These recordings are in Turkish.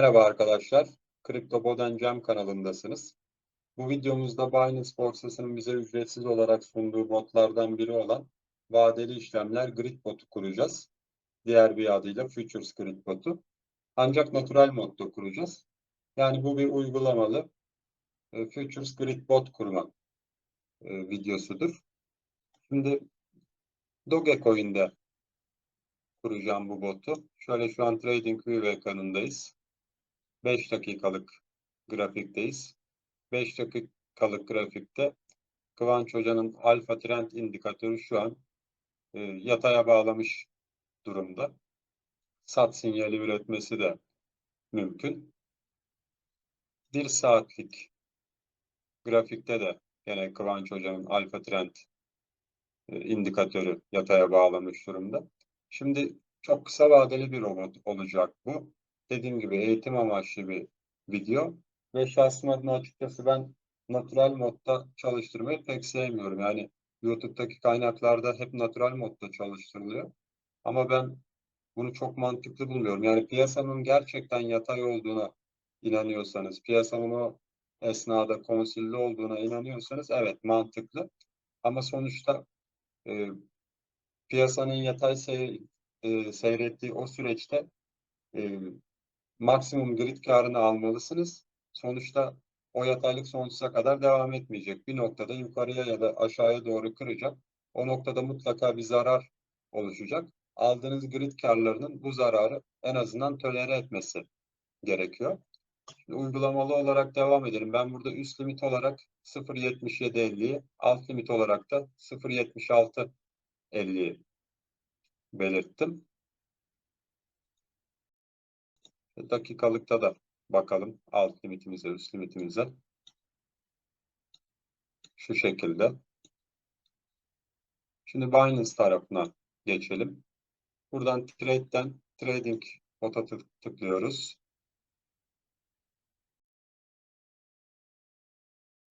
Merhaba arkadaşlar, Kripto Boden Cam kanalındasınız. Bu videomuzda Binance borsasının bize ücretsiz olarak sunduğu botlardan biri olan vadeli işlemler grid botu kuracağız. Diğer bir adıyla Futures Grid botu. Ancak natural modda kuracağız. Yani bu bir uygulamalı e, Futures Grid bot kurma e, videosudur. Şimdi Dogecoin'de kuracağım bu botu. Şöyle şu an TradingView ekranındayız. 5 dakikalık grafikteyiz. 5 dakikalık grafikte Kıvanç Hoca'nın alfa trend indikatörü şu an e, yataya bağlamış durumda. Sat sinyali üretmesi de mümkün. 1 saatlik grafikte de yine Kıvanç Hoca'nın alfa trend e, indikatörü yataya bağlamış durumda. Şimdi çok kısa vadeli bir robot olacak bu dediğim gibi eğitim amaçlı bir video ve şahsım adına açıkçası ben natural modda çalıştırmayı pek sevmiyorum. Yani YouTube'daki kaynaklarda hep natural modda çalıştırılıyor. Ama ben bunu çok mantıklı bulmuyorum. Yani piyasanın gerçekten yatay olduğuna inanıyorsanız, piyasanın o esnada konsilli olduğuna inanıyorsanız evet mantıklı. Ama sonuçta e, piyasanın yatay seyir, e, seyrettiği o süreçte e, maksimum grid karını almalısınız. Sonuçta o yataylık sonsuza kadar devam etmeyecek. Bir noktada yukarıya ya da aşağıya doğru kıracak. O noktada mutlaka bir zarar oluşacak. Aldığınız grid karlarının bu zararı en azından tolere etmesi gerekiyor. Şimdi uygulamalı olarak devam edelim. Ben burada üst limit olarak 0.7750'yi, alt limit olarak da 0.7650'yi belirttim. Dakikalıkta da bakalım alt limitimize, üst limitimize. Şu şekilde. Şimdi Binance tarafına geçelim. Buradan trade'den trading bota tıklıyoruz.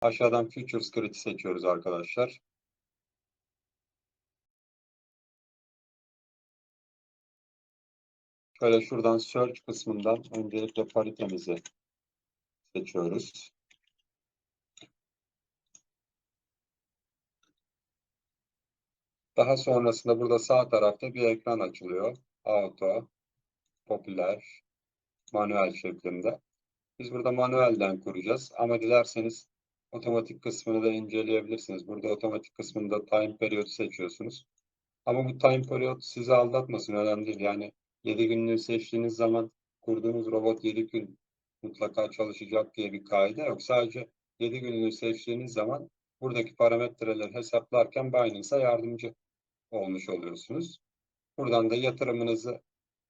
Aşağıdan Futures Grid'i seçiyoruz arkadaşlar. Şöyle şuradan search kısmından öncelikle paritemizi seçiyoruz. Daha sonrasında burada sağ tarafta bir ekran açılıyor. Auto, popüler, manuel şeklinde. Biz burada manuelden kuracağız ama dilerseniz otomatik kısmını da inceleyebilirsiniz. Burada otomatik kısmında time period seçiyorsunuz. Ama bu time period sizi aldatmasın önemli değil. Yani 7 günlüğü seçtiğiniz zaman kurduğunuz robot 7 gün mutlaka çalışacak diye bir kaide yok. Sadece 7 günlüğü seçtiğiniz zaman buradaki parametreleri hesaplarken Binance'a yardımcı olmuş oluyorsunuz. Buradan da yatırımınızı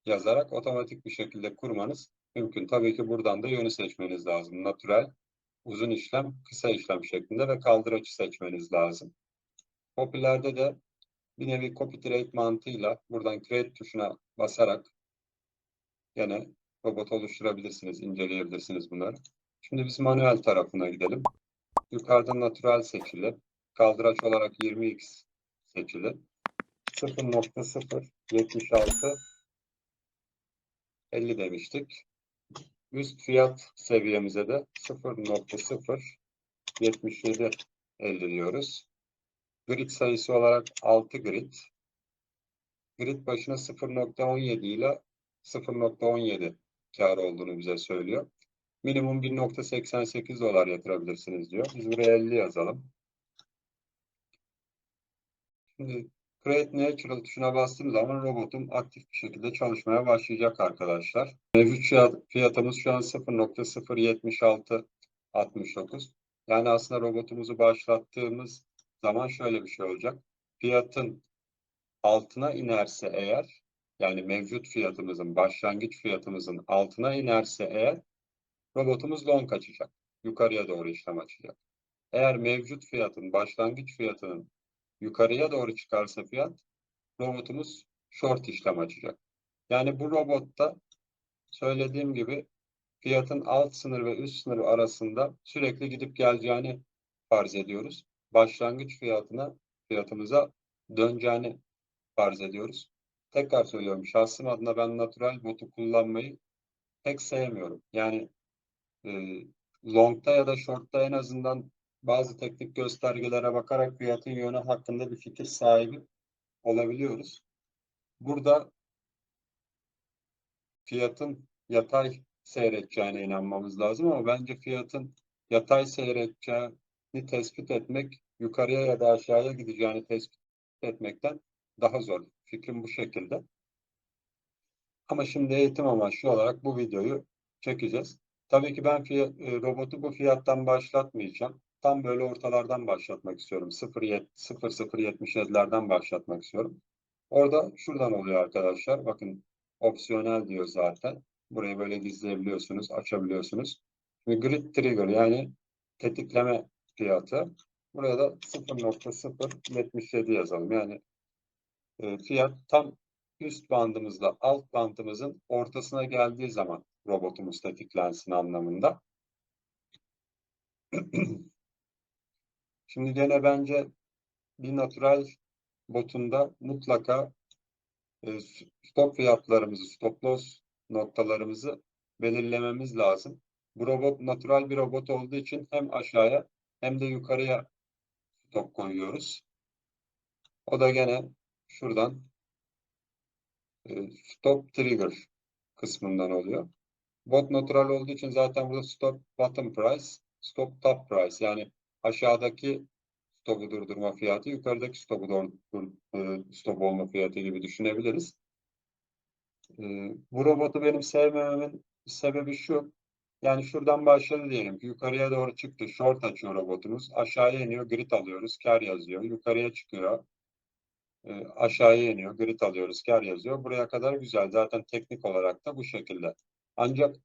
yazarak otomatik bir şekilde kurmanız mümkün. Tabii ki buradan da yönü seçmeniz lazım. Natural, uzun işlem, kısa işlem şeklinde ve kaldıraçı seçmeniz lazım. Popülerde de bir nevi copy trade mantığıyla buradan create tuşuna basarak yine robot oluşturabilirsiniz, inceleyebilirsiniz bunları. Şimdi biz manuel tarafına gidelim. Yukarıda natural seçili. Kaldıraç olarak 20x seçili. 0.076 50 demiştik. Üst fiyat seviyemize de 0.077 50 diyoruz. Grid sayısı olarak 6 grid. Grid başına 0.17 ile 0.17 kar olduğunu bize söylüyor. Minimum 1.88 dolar yatırabilirsiniz diyor. Biz buraya 50 yazalım. Şimdi Create Natural tuşuna bastığım zaman robotum aktif bir şekilde çalışmaya başlayacak arkadaşlar. Mevcut fiyatımız şu an 0.07669. Yani aslında robotumuzu başlattığımız zaman şöyle bir şey olacak. Fiyatın altına inerse eğer yani mevcut fiyatımızın başlangıç fiyatımızın altına inerse eğer robotumuz long açacak. Yukarıya doğru işlem açacak. Eğer mevcut fiyatın başlangıç fiyatının yukarıya doğru çıkarsa fiyat robotumuz short işlem açacak. Yani bu robotta söylediğim gibi fiyatın alt sınır ve üst sınır arasında sürekli gidip geleceğini farz ediyoruz başlangıç fiyatına fiyatımıza döneceğini farz ediyoruz. Tekrar söylüyorum şahsım adına ben natural botu kullanmayı pek sevmiyorum. Yani e, long'ta ya da short'ta en azından bazı teknik göstergelere bakarak fiyatın yönü hakkında bir fikir sahibi olabiliyoruz. Burada fiyatın yatay seyredeceğine inanmamız lazım ama bence fiyatın yatay seyredeceğini tespit etmek yukarıya ya da aşağıya gideceğini tespit etmekten daha zor. Fikrim bu şekilde. Ama şimdi eğitim amaçlı olarak bu videoyu çekeceğiz. Tabii ki ben e, robotu bu fiyattan başlatmayacağım. Tam böyle ortalardan başlatmak istiyorum. 0.077'lerden başlatmak istiyorum. Orada şuradan oluyor arkadaşlar. Bakın opsiyonel diyor zaten. Burayı böyle gizleyebiliyorsunuz, açabiliyorsunuz. Şimdi grid trigger yani tetikleme fiyatı. Buraya da 0.077 yazalım. Yani e, fiyat tam üst bandımızla alt bandımızın ortasına geldiği zaman robotumuz tetiklensin anlamında. Şimdi gene bence bir natural botunda mutlaka e, stop fiyatlarımızı, stop loss noktalarımızı belirlememiz lazım. Bu robot natural bir robot olduğu için hem aşağıya hem de yukarıya stop koyuyoruz. O da gene şuradan e, stop trigger kısmından oluyor. Bot natural olduğu için zaten burada stop bottom price, stop top price yani aşağıdaki stopu durdurma fiyatı, yukarıdaki stopu e, stop olma fiyatı gibi düşünebiliriz. E, bu robotu benim sevmememin sebebi şu. Yani şuradan başladı diyelim ki yukarıya doğru çıktı. Short açıyor robotumuz. Aşağıya iniyor. Grid alıyoruz. Kar yazıyor. Yukarıya çıkıyor. E, aşağıya iniyor. Grid alıyoruz. Kar yazıyor. Buraya kadar güzel. Zaten teknik olarak da bu şekilde. Ancak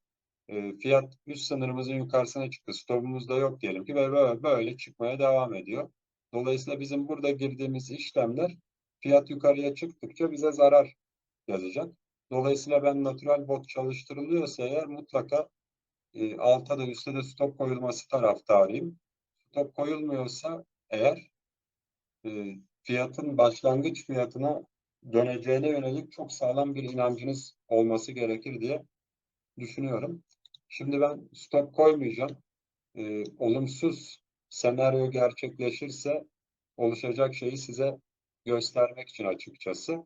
e, fiyat üst sınırımızın yukarısına çıktı. Stopumuz da yok diyelim ki ve böyle, böyle çıkmaya devam ediyor. Dolayısıyla bizim burada girdiğimiz işlemler fiyat yukarıya çıktıkça bize zarar yazacak. Dolayısıyla ben natural bot çalıştırılıyorsa eğer mutlaka e, alta da üstte de stop koyulması taraftarıyım. Stop koyulmuyorsa eğer e, fiyatın başlangıç fiyatına döneceğine yönelik çok sağlam bir inancınız olması gerekir diye düşünüyorum. Şimdi ben stop koymayacağım. E, olumsuz senaryo gerçekleşirse oluşacak şeyi size göstermek için açıkçası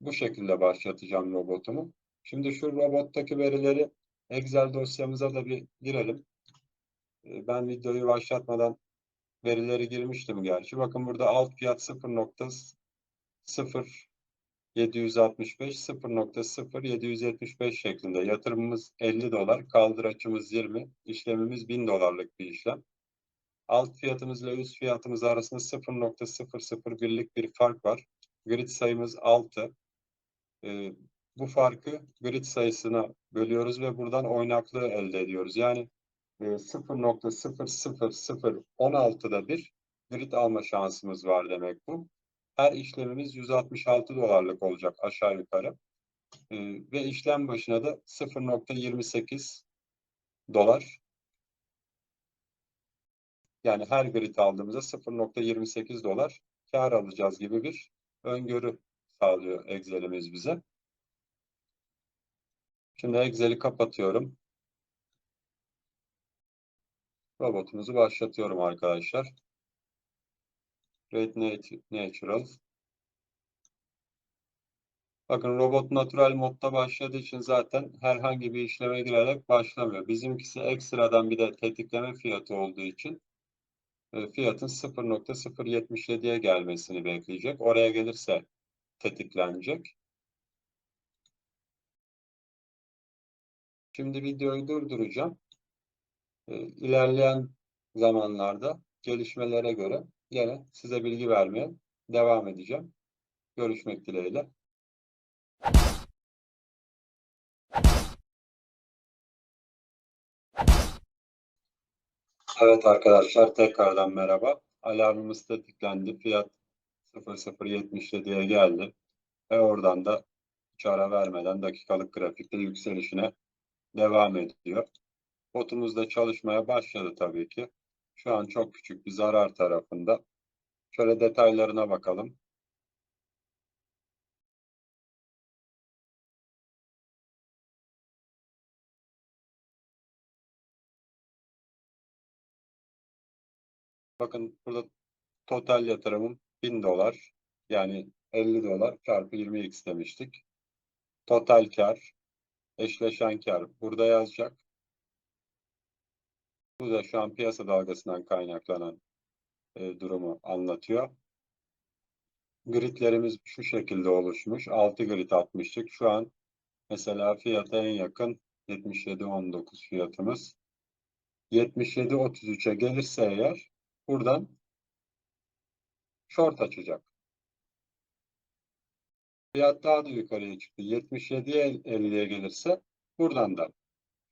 bu şekilde başlatacağım robotumu. Şimdi şu robottaki verileri Excel dosyamıza da bir girelim. Ee, ben videoyu başlatmadan verileri girmiştim gerçi. Bakın burada alt fiyat 0.0 765 0.0775 şeklinde. Yatırımımız 50 dolar, kaldıraçımız 20, işlemimiz 1000 dolarlık bir işlem. Alt fiyatımızla üst fiyatımız arasında 0.001'lik bir fark var. Grid sayımız 6. Ee, bu farkı grid sayısına bölüyoruz ve buradan oynaklığı elde ediyoruz. Yani e, 0.00016'da bir grid alma şansımız var demek bu. Her işlemimiz 166 dolarlık olacak aşağı yukarı. E, ve işlem başına da 0.28 dolar. Yani her grid aldığımızda 0.28 dolar kar alacağız gibi bir öngörü sağlıyor Excel'imiz bize. Şimdi Excel'i kapatıyorum. Robotumuzu başlatıyorum arkadaşlar. Red Natural. Bakın robot natural modda başladığı için zaten herhangi bir işleme girerek başlamıyor. Bizimkisi ekstradan bir de tetikleme fiyatı olduğu için e, fiyatın 0.077'ye gelmesini bekleyecek. Oraya gelirse tetiklenecek. Şimdi videoyu durduracağım. E, ilerleyen zamanlarda gelişmelere göre yine size bilgi vermeye devam edeceğim. Görüşmek dileğiyle. Evet arkadaşlar tekrardan merhaba. Alarmımız tetiklendi. Fiyat 0077'ye geldi. Ve oradan da hiç vermeden dakikalık grafikte yükselişine devam ediyor. Botumuz da çalışmaya başladı tabii ki. Şu an çok küçük bir zarar tarafında. Şöyle detaylarına bakalım. Bakın burada total yatırımım 1000 dolar. Yani 50 dolar çarpı 20x demiştik. Total kar eşleşen kar burada yazacak. Bu da şu an piyasa dalgasından kaynaklanan e, durumu anlatıyor. Gridlerimiz şu şekilde oluşmuş. 6 grid atmıştık. Şu an mesela fiyata en yakın 77.19 fiyatımız. 77.33'e gelirse eğer buradan short açacak. Fiyat daha da yukarıya çıktı. 77'ye 50'ye gelirse buradan da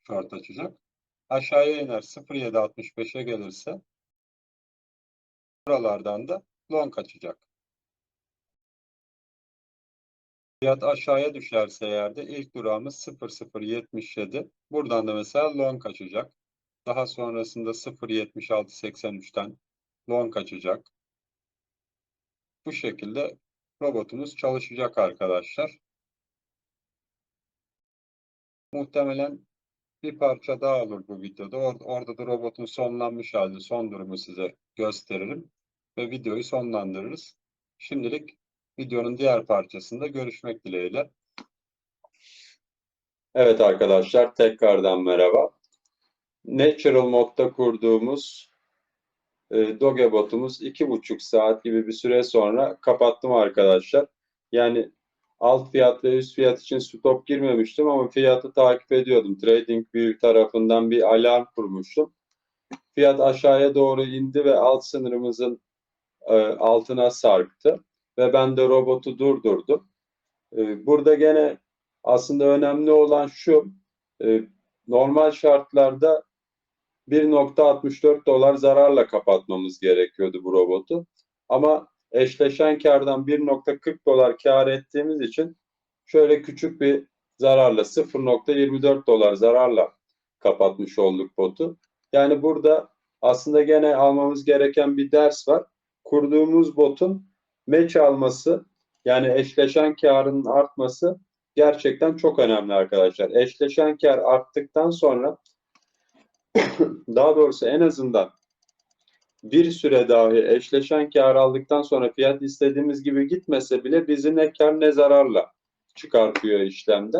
short açacak. Aşağıya iner 0.765'e gelirse buralardan da long açacak. Fiyat aşağıya düşerse eğer de ilk durağımız 0.077. Buradan da mesela long açacak. Daha sonrasında 0.7683'ten long açacak. Bu şekilde robotumuz çalışacak arkadaşlar. Muhtemelen bir parça daha olur bu videoda. Or- orada da robotun sonlanmış hali, son durumu size gösteririm. Ve videoyu sonlandırırız. Şimdilik videonun diğer parçasında görüşmek dileğiyle. Evet arkadaşlar tekrardan merhaba. Natural modda kurduğumuz e, Doge botumuz iki buçuk saat gibi bir süre sonra kapattım arkadaşlar. Yani alt fiyat ve üst fiyat için stop girmemiştim ama fiyatı takip ediyordum. TradingView tarafından bir alarm kurmuştum. Fiyat aşağıya doğru indi ve alt sınırımızın e, altına sarktı ve ben de robotu durdurdum. E, burada gene aslında önemli olan şu e, normal şartlarda 1.64 dolar zararla kapatmamız gerekiyordu bu robotu. Ama eşleşen kardan 1.40 dolar kar ettiğimiz için şöyle küçük bir zararla 0.24 dolar zararla kapatmış olduk botu. Yani burada aslında gene almamız gereken bir ders var. Kurduğumuz botun match alması yani eşleşen karın artması gerçekten çok önemli arkadaşlar. Eşleşen kar arttıktan sonra daha doğrusu en azından bir süre dahi eşleşen kar aldıktan sonra fiyat istediğimiz gibi gitmese bile bizi ne kar ne zararla çıkartıyor işlemde.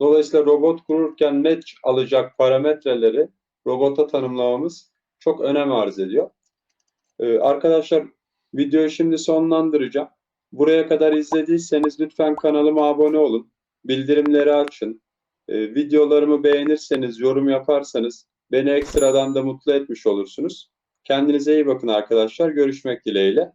Dolayısıyla robot kururken match alacak parametreleri robota tanımlamamız çok önem arz ediyor. Ee, arkadaşlar videoyu şimdi sonlandıracağım. Buraya kadar izlediyseniz lütfen kanalıma abone olun. Bildirimleri açın. Ee, videolarımı beğenirseniz, yorum yaparsanız beni ekstradan da mutlu etmiş olursunuz. Kendinize iyi bakın arkadaşlar. Görüşmek dileğiyle.